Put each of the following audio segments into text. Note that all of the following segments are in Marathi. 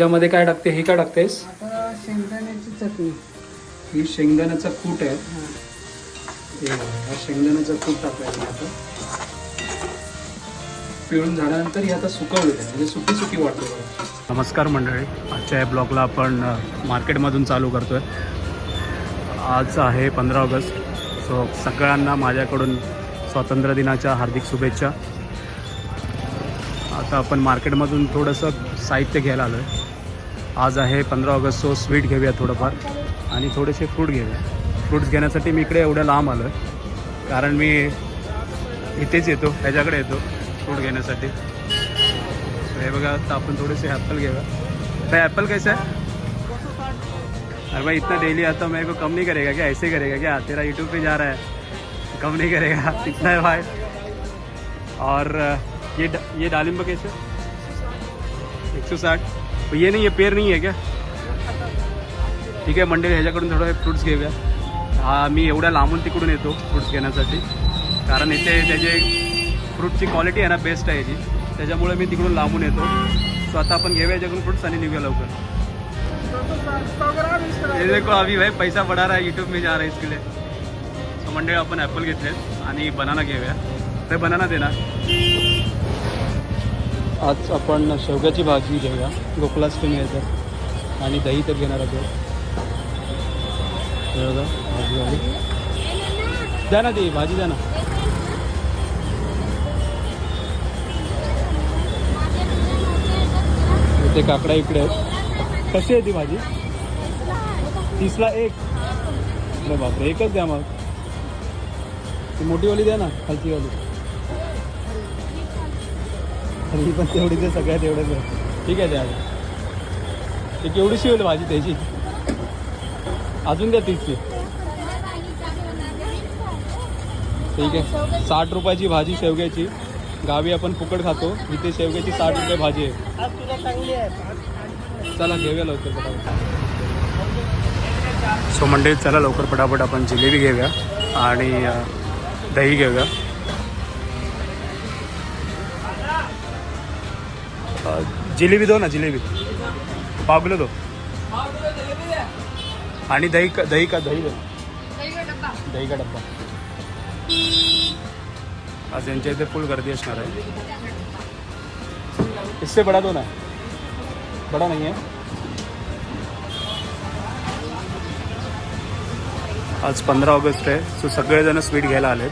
त्यामध्ये काय टाकते? हे काय टाकतेस? आता शेंगदाण्याची चटणी. ही शेंगदाण्याचा कूट आहे. हा. बघा, शेंगदाण्याचा कूट टाकायचा आता. पिळून झाल्यानंतर ही आता सुकवली आहे. म्हणजे सुकी सुकी वाटते बघा. नमस्कार मंडळी. आजच्या या ब्लॉगला आपण अ, मार्केटमधून चालू करतो आहे आज आहे पंधरा ऑगस्ट. सो सगळ्यांना माझ्याकडून स्वातंत्र्य दिनाच्या हार्दिक शुभेच्छा. आता आपण मार्केटमधून थोडंसं साहित्य घ्यायला आलो आहे आज आहे पंधरा ऑगस्ट सो स्वीट घेऊया थोडंफार. आणि थोडेसे फ्रूट घेऊया. फ्रूट्स घेण्यासाठी मी इकडे एवढ्या लांब आलो आहे कारण मी इथेच येतो ह्याच्याकडे येतो फ्रूट घेण्यासाठी. So हे बघा आता आपण थोडेसे ॲपल घेऊया. भाई ॲपल कैसा है? अरे भाई इतना डेली आता मेरे को कम नहीं करेगा क्या? ऐसे करेगा क्या? तेरा यूट्यूब पे जा रहा है। कम नहीं करेगा। इतना है भाई। और ये ये दालिम्ब कैसे? एक सौ साठ। तो ये नहीं, ये पेर नहीं है क्या? ठीक आहे मंडळी ह्याच्याकडून थोडं फ्रूट्स घेऊया. हा, मी एवढ्या लांबून तिकडून येतो फ्रुट्स घेण्यासाठी. कारण इथे त्याचे फ्रूटची क्वालिटी आहे ना बेस्ट आहे जी. त्याच्यामुळे मी तिकडून लांबून येतो. सो आता आपण घेऊया याच्याकडून फ्रुट्स आणि निघूया लवकर. ये देखो, अभी भाई, पैसा बढ़ा रहा है यूट्यूब में, जा रहा है इसके लिए. सो मंडळी आपण ॲपल घेतले आणि बनाना ते बनाना आज आपण शेवग्याची भाजी घेऊया. गोकुलाष्टमी आहे तर आणि दही तर घेणार आहोत. भाजी आली. द्या ना ती भाजी द्या ना. ते काकडा इकडे आहेत. कशी आहे ती भाजी? तीसला एक. बापरे एकच द्या मग. ती मोठीवाली द्या ना खालचीवाली. ही पण तेवढीच आहे सगळ्यात एवढंच आहे. ठीक आहे ती केवढीशी होईल भाजी त्याची? अजून द्या तीसची. ठीक आहे. साठ रुपयाची भाजी शेवग्याची. गावी आपण फुकट खातो. इथे शेवग्याची साठ रुपये भाजी आहे. चला घेऊया लवकर पटापट. सो मंडळी चला लवकर पटापट आपण जिलेबी घेऊया आणि दही घेऊया. जिलेबी दो ना जिलेबी. पाव किलो दो. आणि दही का दही का दही दो. दही का डब्बा. आज यांच्या इथे फुल गर्दी असणार आहे. इससे बडा दो ना. बडा नाही आहे आज पंधरा ऑगस्ट आहे सो सगळेजण स्वीट घ्यायला आलेत.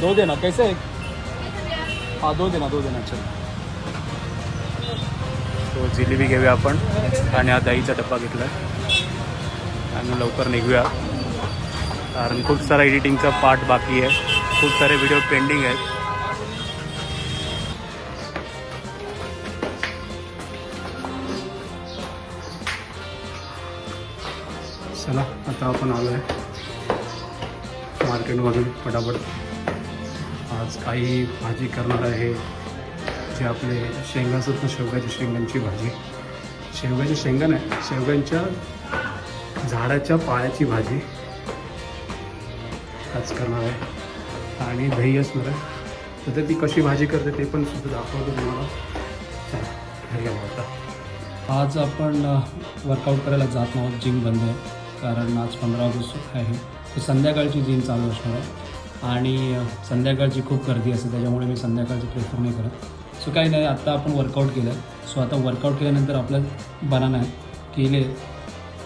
दो दे ना कैसे आहे हा दो दे ना दो दे ना चल. तो जिलेबी घेऊया आपण आणि हा दहीचा डब्बा घेतला. आणि लवकर निघूया. कारण खूप सारा एडिटिंगचा पार्ट बाकी आहे. खूप सारे व्हिडिओ पेंडिंग आहेत. चला आता आपण आलो आहे मार्केटमधून पटापट आज काही भाजी करणार आहे. जे आपले शेंगा असतात ना शेवग्याच्या शेंगांची भाजी. शेवग्याच्या शेंगा नाही शेवग्यांच्या झाडाच्या पायाची भाजी. आज करणार आहे. आणि दही असणार आहे. तर ती कशी भाजी करते ते पण सुद्धा दाखवतो तुम्हाला. घरी आज आपण वर्कआउट करायला जात आहोत. जिम बंद आहे. कारण आज पंधरा ऑगस्ट आहे. तर संध्याकाळची जिम चालू असणार आहे. आणि संध्याकाळची खूप गर्दी असते. त्याच्यामुळे मी संध्याकाळचं प्रेफर नाही करत. सो काही नाही आत्ता आपण वर्कआउट केलं. आहे सो आता वर्कआउट केल्यानंतर आपलं बनाना केले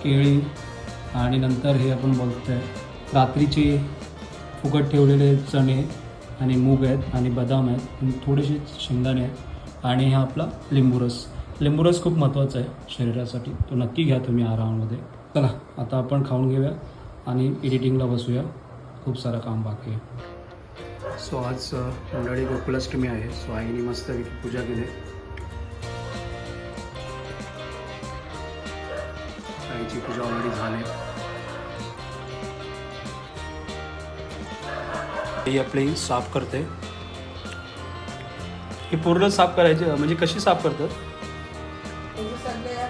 केळी आणि नंतर हे आपण बोलतो आहे रात्रीचे फुकट ठेवलेले चणे आणि मूग आहेत आणि बदाम आहेत आणि थोडेसे शेंगदाणे आहेत आणि हा आपला लिंबूरस लिंबूरस खूप महत्त्वाचा आहे शरीरासाठी. तो नक्की घ्या तुम्ही आरामामध्ये. चला आता आपण खाऊन घेऊया आणि एडिटिंगला बसूया. खूप सारं काम बाकी आहे. सो आज मंडळी गोकुलाष्टमी आहे. सो आईने मस्त पूजा केली. आईची पूजा ऑलरेडी झाली. ही आपली साफ करते. ही पूर्ण साफ करायची म्हणजे कशी साफ करतात? सगळ्या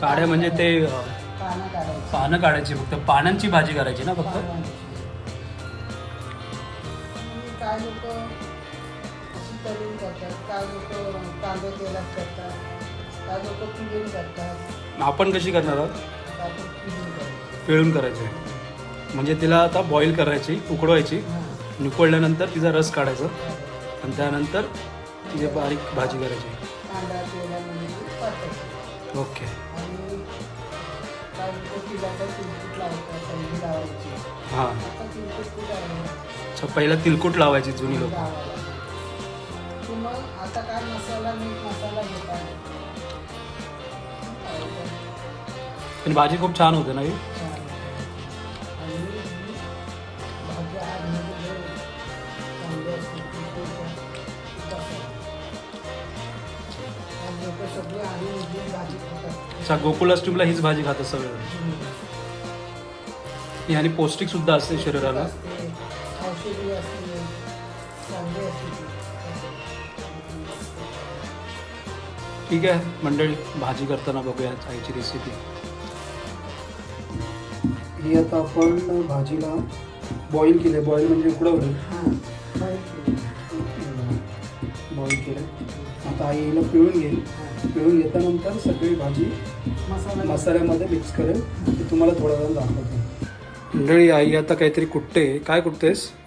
काड्या म्हणजे ते पानं काढायची. फक्त पानांची भाजी करायची ना फक्त? काय लोक अशी तळून करतात? काय लोक कांदे तेलात करतात? काय लोक पिलेली करतात? आपण कशी करणार आहोत? आपण पिलेली करतो पिळून करायची. म्हणजे तिला आता बॉईल करायची उकडवायची हां. आणि उकळल्यानंतर तिचा रस काढायचा. आणि त्यानंतर तिची बारीक भाजी करायची. कांदा तेलामध्ये ती परतायची. ओके. आणि काय लोक तिलाचा तिलकुट लावतात थंडी लावायची. हां. आता तिलकुट कुठं आहे अच्छा पहिला तिलकुट लावायची जुनी लोक. लावायला. की मग आता काय मसाला मीठ मसाला घेतात पण भाजी खूप छान होते ना ही? अच्छा गोकुलाष्टमीला हीच भाजी खातात सगळं ही आणि पौष्टिक सुद्धा असते शरीराला. असते चांगली असते. ठीक आहे मंडळी भाजी करताना बघूया आईची रेसिपी ही आता आपण भाजीला बॉईल केले बॉईल म्हणजे उकडवले हां. बॉईल केले आता आई हिला पिळून घेईल. पिळून घेतल्यानंतर सगळी भाजी मसाला. मसाल्यामध्ये मिक्स करेल. ते तुम्हाला थोडा वेळ दाखवतो. मंडळी आई आता काहीतरी कुटते काय कुटतेस आणि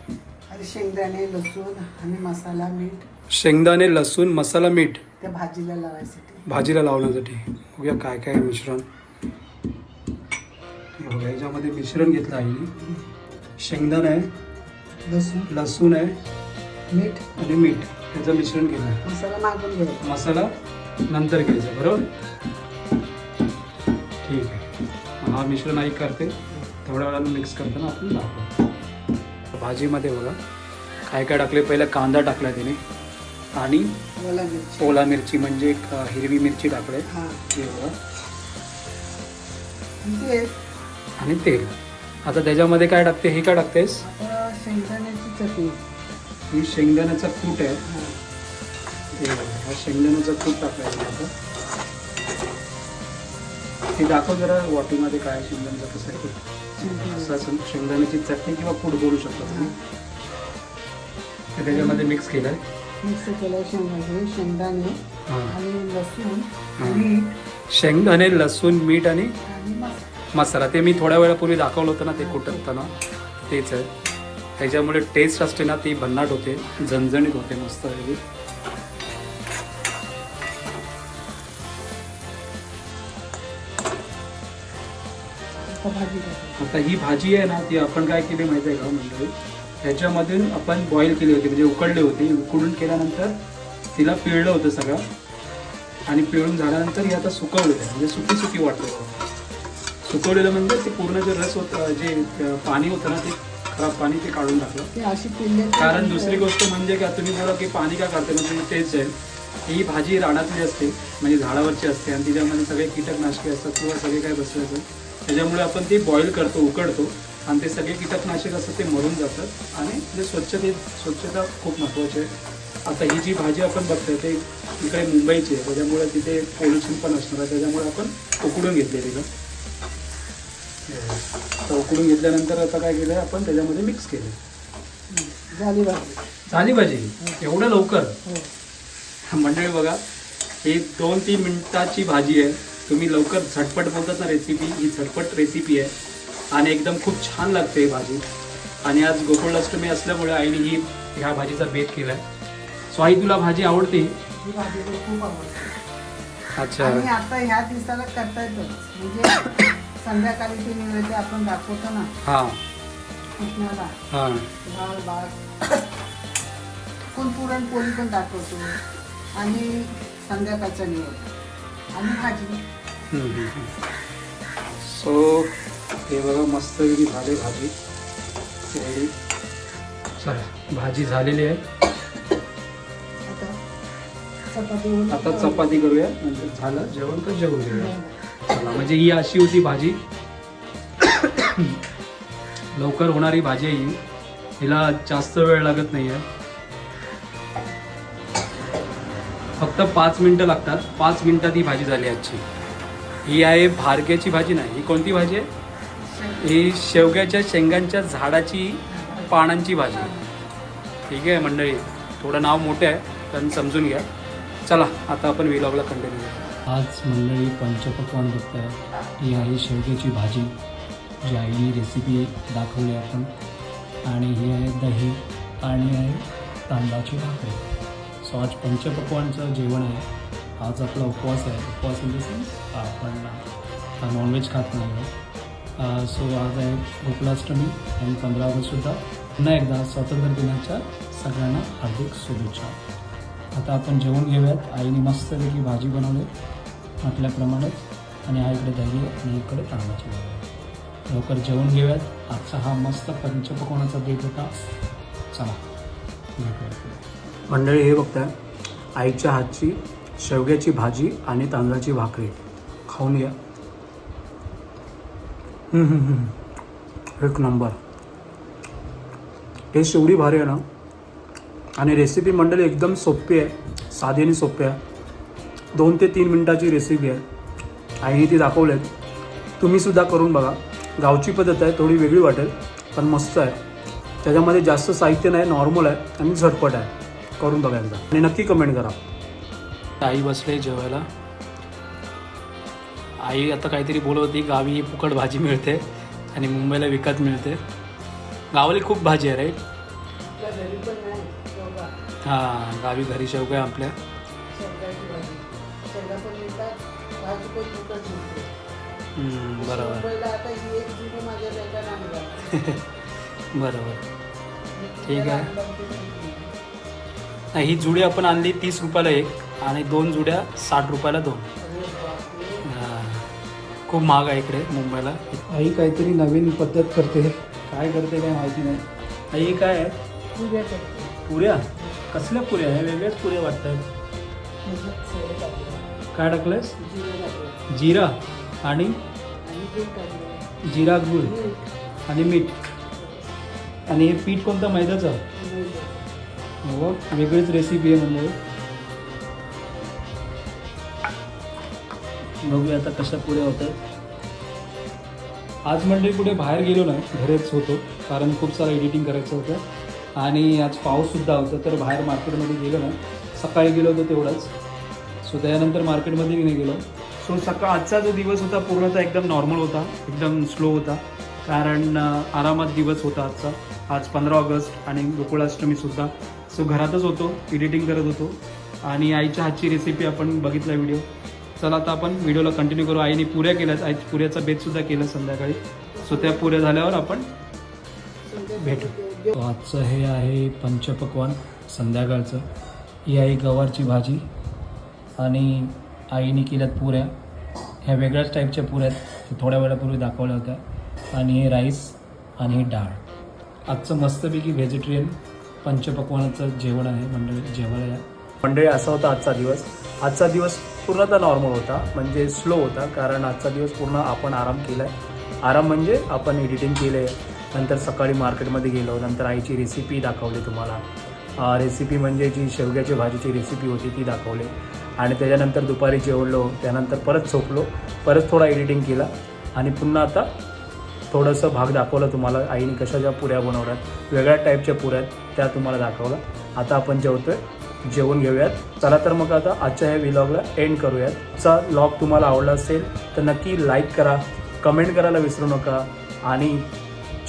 शेंगदाणे लसूण आणि मसाला मीठ. शेंगदाणे लसूण मसाला मीठ. त्या भाजीला लावायसाठी. भाजीला लावण्यासाठी. बघूया काय काय आहे मिश्रण. हे बघा याच्यामध्ये मिश्रण घेतलं आईने शेंगदाणा आहे लसूण. लसूण आहे मीठ. आणि मीठ. याचं मिश्रण केलं आहे. मसाला मागून घ्यायचा. मसाला नंतर घ्यायचा बरोबर? ठीक आहे. हा मिश्रण आई करते. थोड्या वेळानं मिक्स करताना आपण दाखवतो भाजीमध्ये बघा. काय काय टाकले? पहिला कांदा टाकला तिने आणि ओला मिरची. ओला मिरची म्हणजे एक हिरवी मिरची टाकले. हां. हे बघा. आणि ते तेल. आता त्याच्यामध्ये काय टाकते? हे काय टाकतेस? शेंगदाण्याची चटणी. ही शेंगदाण्याचा कूट आहे. हां. बघा, हा शेंगदाण्याचा कूट टाकायचा आता. ते दाखव जरा वाटीमध्ये काय शेंगदाण्याचा कसं आहे शेंगदाण्याची चटणी किंवा कूट बोलू शकता तुम्ही. ते त्याच्यामध्ये मिक्स केलं मिक्स केलं शेंगदाणे शेंगदाणे आणि लसूण. मीठ. शेंगदाणे लसूण मीठ आणि मसाला. ते मी थोड्या वेळापूर्वी दाखवलं होतं ना ते कुटताना. तेच आहे. त्याच्यामुळे टेस्ट असते ना ती भन्नाट होते झणझणीत होते मस्त आहे. भाजी आता ही भाजी आहे ना ती आपण काय केली माहिती आहे का मंडळी? ह्याच्यामधून आपण बॉईल केली होती म्हणजे उकडली होती. उकडून केल्यानंतर तिला पिळलं होतं सगळं. आणि पिळून झाल्यानंतर ही आता सुकवलेलं आहे म्हणजे सुकी सुकी वाटलं सुकवलेलं म्हणजे ते पूर्ण जे रस होतं जे पाणी होतं ना ते खराब पाणी ते काढून टाकलं. ते अशी पिल्ले कारण दुसरी गोष्ट म्हणजे का तुम्ही बोला की पाणी का काढते म्हणजे तेच आहे. ही भाजी रानातली असते म्हणजे झाडावरची असते. आणि तिच्यामध्ये सगळे कीटकनाशके असतात किंवा सगळे काय बसले असतात. त्याच्यामुळे आपण ती बॉईल करतो उकडतो आणि ते सगळे कीटकनाशक असतात ते मरून जातात आणि जे स्वच्छते स्वच्छता खूप महत्त्वाची आहे. आता ही जी भाजी आपण बघतोय ते इकडे मुंबईची आहे. त्याच्यामुळे तिथे पोल्युशन पण असणार आहे. त्याच्यामुळे आपण उकडून घेतले तिला तर उकडून घेतल्यानंतर आता काय केलं आपण त्याच्यामध्ये मिक्स केलं झाली भाजी. झाली भाजी? एवढं लवकर? हो. मंडळी बघा ही दोन तीन मिनिटाची भाजी आहे. तुम्ही लवकर झटपट बोलतात ना रेसिपी ही झटपट रेसिपी आहे. आणि एकदम खूप छान लागते ही भाजी. आणि आज गोकुळाष्टमी असल्यामुळे आईने ही ह्या भाजीचा बेत केला आहे सो आई तुला भाजी आवडते? ही भाजी तर खूप आवडते. अच्छा. आणि आता ह्या दिवसाला करता येतच म्हणजे संध्याकाळी ते नैवेद्य आपण दाखवतो ना. हां. कृष्णाला हां. लाल बाग कोण पुरणपोळी पण दाखवतो. आणि संध्याकाळचा निवड आणि भाजी. सो हे बघा मस्त झाली भाजी. रेडी चला भाजी झालेली आहे. आता चपाती वगैरे आता चपाती करूया नंतर झालं. जेवण तर जेवण घेऊया. चला म्हणजे ही अशी होती भाजी. लवकर होणारी भाजी आहे ही. हिला जास्त वेळ लागत नाही आहे फक्त पाच मिनिटं लागतात. पाच मिनिटात ही भाजी झाली आजची. ही आहे भारग्याची भाजी नाही ही कोणती भाजी आहे? ही शेवग्याच्या शेंगांच्या झाडाची पानांची भाजी. ठीक आहे मंडळी थोडं नाव मोठं आहे पण समजून घ्या. चला आता आपण विलॉगला कंटिन्यू आज मंडळी पंचपक्वान बघताय ही आहे शेवग्याची भाजी जी आईने रेसिपी दाखवली आपण. आणि ही आहे दही आणि आहे तांदळाची भाकरी. सो आज पंचपक्वानचं जेवण आहे. आज आपला उपवास आहे. उपवास इन द सेन्स आपण नॉनव्हेज खात नाही सो आज आहे गोकुलाष्टमी आणि पंधरा ऑगस्टसुद्धा पुन्हा एकदा स्वातंत्र्य दिनाच्या सगळ्यांना हार्दिक शुभेच्छा. आता आपण जेवण घेऊयात. आईने मस्तपैकी भाजी बनवली म्हटल्याप्रमाणेच आणि आईकडे इकडे दही आणि इकडे तांदळाची भाजी. लवकर जेवण घेऊयात. आजचा हा मस्त पंचपकोणाचा बेत होता. चला. मंडळी हे बघताय. आईच्या हातची शेवग्याची भाजी आणि तांदळाची भाकरी. खाऊन या. एक नंबर. टेस्ट एवढी भारी आहे ना? आणि रेसिपी मंडळी एकदम सोपी आहे. साधी आणि सोपी आहे. दोन ते तीन मिनटाची रेसिपी आहे. आईने ती दाखवलेत. तुम्हीसुद्धा करून बघा. गावची पद्धत आहे थोडी वेगळी वाटेल पण मस्त आहे. त्याच्यामध्ये जास्त साहित्य नाही नॉर्मल आहे आणि झटपट आहे. करून बघा एकदा. आणि नक्की कमेंट करा. आई बसले जेवायला. आई आता काहीतरी बोलत होती गावी फुकट भाजी मिळते आणि मुंबईला विकत मिळते. गावाला खूप भाजी आहे राईट हां गावी घरी शेवग आहे आपल्या. बरोबर. बरोबर. ठीक आहे. नाही ही जुडी आपण आणली तीस रुपयाला एक. आणि दोन जुड्या साठ रुपयाला दोन. खूप महाग आहे इकडे मुंबईला. आई काहीतरी नवीन पद्धत करते. काय करते काय माहिती नाही. आई काय आहे? पुऱ्या कसल्या पुऱ्या? आहे वेगळ्याच पुऱ्या वाटतात. काय टाकलंयस? जिरे आणि जिरा गुळ मीठ आणि मीठ. आणि हे पीठ कोणतं? मैद्याचं. हो वेगळीच रेसिपी आहे म्हणजे बघूया आता कशा पुढे होतात आज म्हणजे कुठे बाहेर गेलो नाही घरीच होतो कारण खूप सारं एडिटिंग करायचं होतं. आणि आज पाऊससुद्धा होता तर बाहेर मार्केटमध्ये गेलो ना सकाळी गेलो होतो तेवढाच. सो त्यानंतर मार्केटमध्ये नाही गेलो. सो सकाळ आजचा जो दिवस होता पूर्णतः एकदम नॉर्मल होता एकदम स्लो होता. कारण आरामात दिवस होता आजचा. आज पंधरा ऑगस्ट आणि गोकुळाष्टमीसुद्धा सो घरातच होतो एडिटिंग करत होतो. आणि आईच्या हातची रेसिपी आपण बघितला व्हिडिओ चला आता आपण व्हिडिओला कंटिन्यू करू. आईने पुऱ्या केल्यात आई पुऱ्याचा बेतसुद्धा केला संध्याकाळी. सो त्या पुऱ्या झाल्यावर आपण भेटू. आजचं हे आहे पंचपक्वान संध्याकाळचं. ही आहे गवारची भाजी आणि आईने केल्यात पुऱ्या. ह्या वेगळ्याच टाईपच्या पुऱ्या आहेत. ते थोड्या वेळापूर्वी दाखवल्या होत्या. आणि हे राईस आणि हे डाळ. आजचं मस्तपैकी व्हेजिटेरियन पंचपक्वानाचं जेवण आहे. मंडळी जेवण या. मंडळी असा होता आजचा दिवस. आजचा दिवस पूर्णतः नॉर्मल होता म्हणजे स्लो होता कारण आजचा दिवस पूर्ण आपण आराम केला आहे आराम म्हणजे आपण एडिटिंग केले नंतर सकाळी मार्केटमध्ये गेलो नंतर आईची रेसिपी दाखवली तुम्हाला. रेसिपी म्हणजे जी शेवग्याची भाजीची रेसिपी होती ती दाखवली. आणि त्याच्यानंतर दुपारी जेवलो त्यानंतर परत झोपलो परत थोडा एडिटिंग केला. आणि पुन्हा आता थोडंसं भाग दाखवलं तुम्हाला आईने कशाच्या पुऱ्या बनवल्यात वेगळ्या टाईपच्या पुऱ्या आहेत, त्या तुम्हाला दाखवलं. आता आपण जेवतो आहे जेवण घेऊयात. चला तर मग आता आजच्या ह्या व्लॉगला एंड करूयात. आजचा व्लॉग तुम्हाला आवडला असेल तर नक्की लाईक करा कमेंट करायला विसरू नका आणि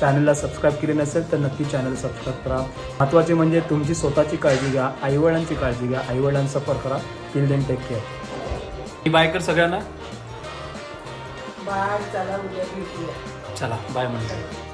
चॅनलला सबस्क्राईब केले नसेल तर नक्की चॅनल सबस्क्राईब करा. महत्त्वाचे म्हणजे तुमची स्वतःची काळजी घ्या आईवडिलांची काळजी घ्या आईवडिलांचा सफर करा. Till then take care bye कर सगळ्यांना. बाय चला उद्या चला बाय म्हणतो